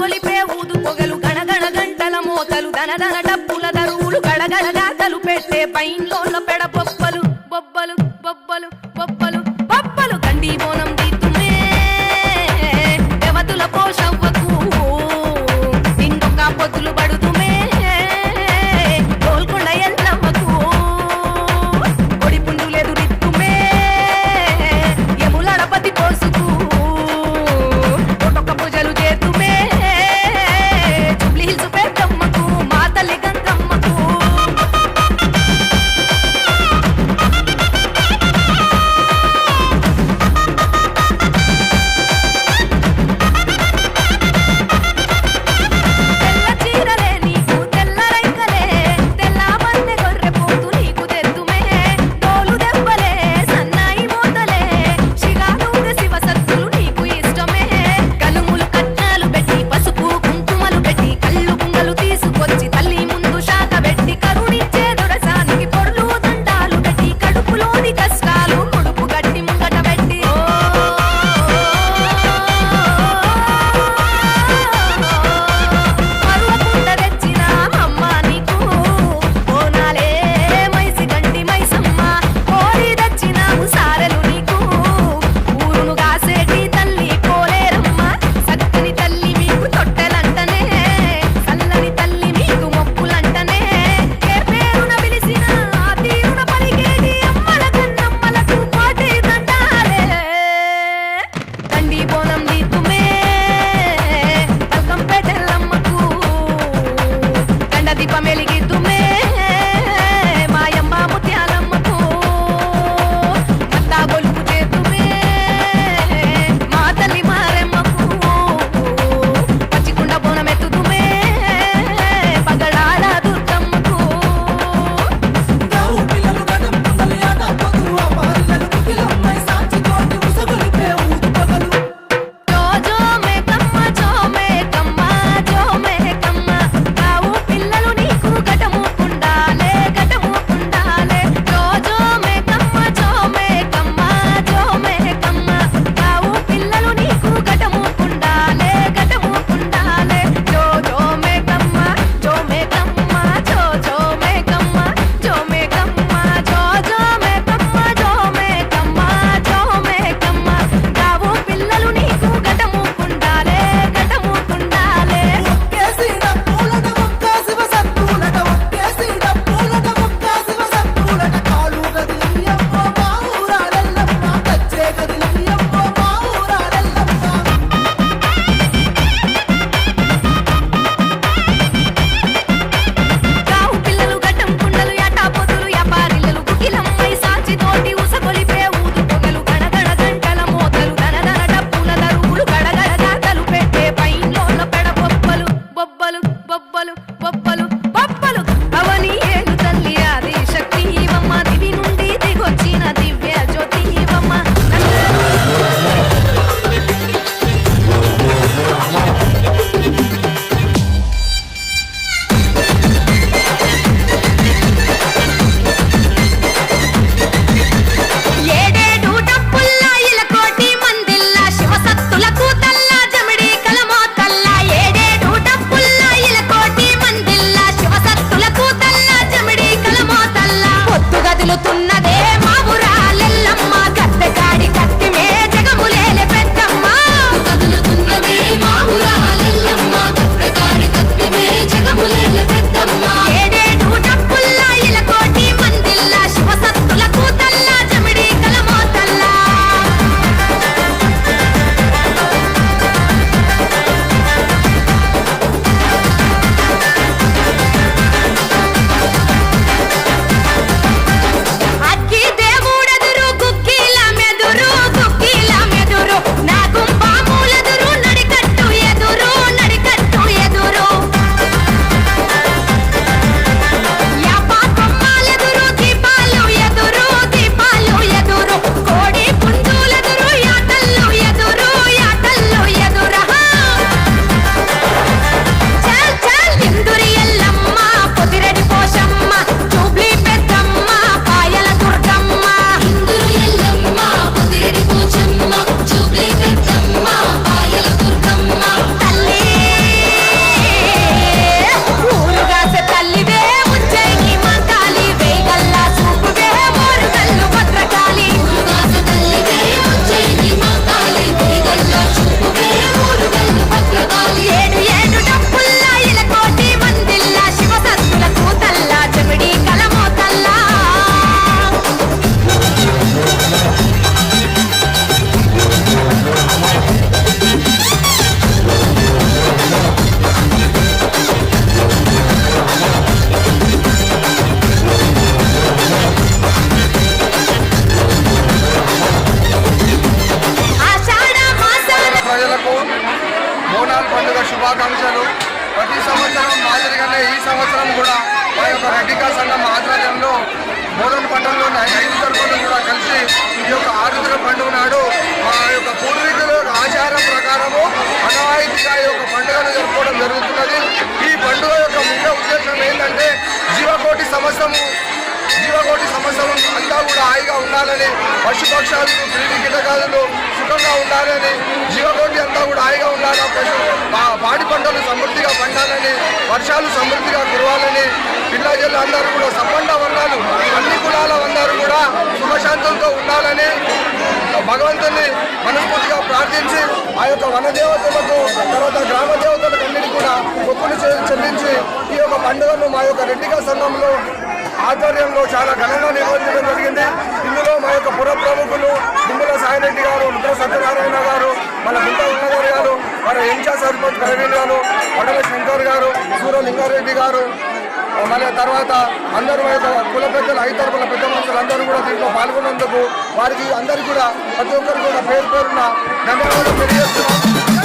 గొలిపే ఊదు పొగలు గణగణ గంటల మోతలు దనదన డప్పుల దరువులు గడగడ గాతలు పెట్టే పైన్లోల పెడ బొబ్బలు బొబ్బలు బొబ్బలు బొబ్బలు బొబ్బలు గండి బోనం దీతుమే దేవతుల పోషవ్వకు. ఇంకొక పొద్దులు పడుతు బోనాల పండుగ శుభాకాంక్షలు. ప్రతి సంవత్సరం మాదిరిగానే ఈ సంవత్సరం కూడా మా యొక్క రెడ్డికా సంఘం ఆధ్వర్యంలో మోదన్ పట్టణంలో ఐదు తరఫులు కూడా కలిసి ఈ యొక్క ఆరుద్ర పండుగ నాడు మా యొక్క పూర్వీకుల ఆచారం ప్రకారము అనవాయితీగా ఈ యొక్క పండుగను జరుపుకోవడం జరుగుతున్నది. ఈ పండుగ యొక్క ముఖ్య ఉద్దేశం ఏంటంటే జీవకోటి సంవత్సరము జీవకోటి సంవత్సరం అంతా కూడా హాయిగా ఉండాలని పశుపక్షాలు క్రీడి కీటకాలను సుఖంగా ఉండాలని హాయిగా ఉండాలి? పాడి పంటలు సమృద్ధిగా పండాలని వర్షాలు సమృద్ధిగా కురవాలని పిల్లజల్లు అందరూ కూడా సపండ వర్ణాలు అన్ని కులాల అందరూ కూడా సుఖశాంతంతో ఉండాలని భగవంతుని మనస్ఫూర్తిగా ప్రార్థించి ఆ యొక్క వన దేవతలకు తర్వాత గ్రామ దేవతలకు అన్నిటి కూడా మొక్కులు చెల్లించి ఈ యొక్క పండుగను మా యొక్క రెడ్డిగా సంఘంలో ఆధ్వర్యంలో చాలా ఘనంగా నిర్వహించడం జరిగింది. ఇందులో మా యొక్క పుర ప్రముఖులు సర్పంచ్ ప్రవీణ్ గారు వడల శంకర్ గారు సూర్య లింగారెడ్డి గారు మళ్ళీ తర్వాత అందరూ మా కుల పెద్దలు ఐదు తరపుల పెద్ద మనుషులు అందరూ కూడా దీంట్లో పాల్గొన్నందుకు వారికి అందరికీ కూడా ప్రతి ఒక్కరు కూడా పేరు పేరున ధన్యవాదాలు తెలియజేస్తున్నాను.